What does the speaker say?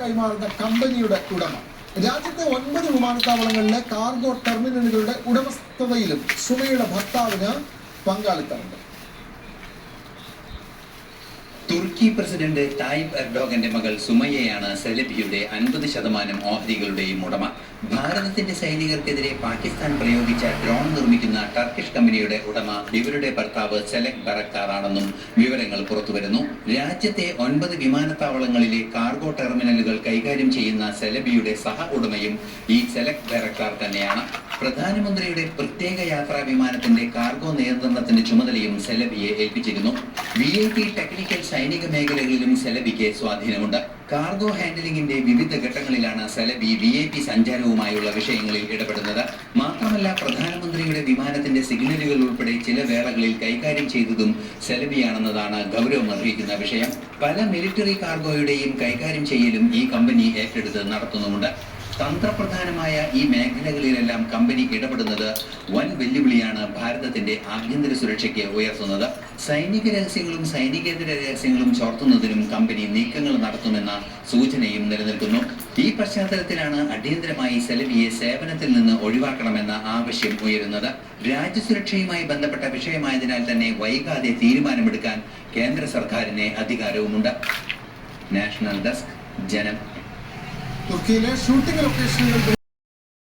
കൈമാറുന്ന കമ്പനിയുടെ ഉടമ. രാജ്യത്തെ ഒൻപത് വിമാനത്താവളങ്ങളിലെ കാർഗോ ടെർമിനലുകളുടെ ഉടമസ്ഥതയിലും സുമയുടെ ഭർത്താവിന് പങ്കാളിത്തമുണ്ട്. തുർക്കി പ്രസിഡന്റ് തായിബ് എർഡോഗന്റെ മകൾ സുമയ്യയാണ് സെലബിയുടെ അൻപത് ശതമാനം ഓഹരികളുടെയും ഉടമ. ഭാരതത്തിന്റെ സൈനികർക്കെതിരെ പാകിസ്ഥാൻ പ്രയോഗിച്ച ഡ്രോൺ നിർമ്മിക്കുന്ന ടർക്കിഷ് കമ്പനിയുടെ ഉടമ ഇവരുടെ ഭർത്താവ് സെലക് ബറക്കാർ ആണെന്നും വിവരങ്ങൾ പുറത്തുവരുന്നു. രാജ്യത്തെ ഒൻപത് വിമാനത്താവളങ്ങളിലെ കാർഗോ ടെർമിനലുകൾ കൈകാര്യം ചെയ്യുന്ന സെലബിയുടെ സഹ ഉടമയും ഈ സെലക് ബറക്കാർ തന്നെയാണ്. പ്രധാനമന്ത്രിയുടെ പ്രത്യേക യാത്രാ വിമാനത്തിന്റെ കാർഗോ നിയന്ത്രണത്തിന്റെ ചുമതലയും സെലബിയെ ഏൽപ്പിച്ചിരുന്നു. വി ഐ പി ടെക്നിക്കൽ സൈനിക മേഖലകളിലും സെലബിക്ക് സ്വാധീനമുണ്ട്. കാർഗോ ഹാൻഡലിംഗിന്റെ വിവിധ ഘട്ടങ്ങളിലാണ് സെലബി വി ഐ പി സഞ്ചാരവുമായുള്ള വിഷയങ്ങളിൽ ഇടപെടുന്നത്. മാത്രമല്ല പ്രധാനമന്ത്രിയുടെ വിമാനത്തിന്റെ സിഗ്നലുകൾ ഉൾപ്പെടെ ചില വേളകളിൽ കൈകാര്യം ചെയ്തതും സെലബിയാണെന്നതാണ് ഗൗരവമർഹിക്കുന്ന വിഷയം. പല മിലിറ്ററി കാർഗോയുടെയും കൈകാര്യം ചെയ്യലും ഈ കമ്പനി ഏറ്റെടുത്ത് നടത്തുന്നുമുണ്ട്. തന്ത്രപ്രധാനമായ ഈ മേഖലകളിലെല്ലാം കമ്പനി ഇടപെടുന്നത് വൻ വെല്ലുവിളിയാണ് ഭാരതത്തിന്റെ ആഭ്യന്തര സുരക്ഷയ്ക്ക് ഉയർത്തുന്നത്. സൈനിക രഹസ്യങ്ങളും സൈനികേതര രഹസ്യങ്ങളും ചോർത്തുന്നതിനും കമ്പനി നീക്കങ്ങൾ നടത്തുമെന്ന സൂചനയും നിലനിൽക്കുന്നു. ഈ പശ്ചാത്തലത്തിലാണ് അടിയന്തരമായി സെലവിയെ സേവനത്തിൽ നിന്ന് ഒഴിവാക്കണമെന്ന ആവശ്യം ഉയരുന്നത്. രാജ്യസുരക്ഷയുമായി ബന്ധപ്പെട്ട വിഷയമായതിനാൽ തന്നെ വൈകാതെ തീരുമാനമെടുക്കാൻ കേന്ദ്ര സർക്കാരിന് അധികാരവുമുണ്ട്. National desk Janam los que surten a lo que es el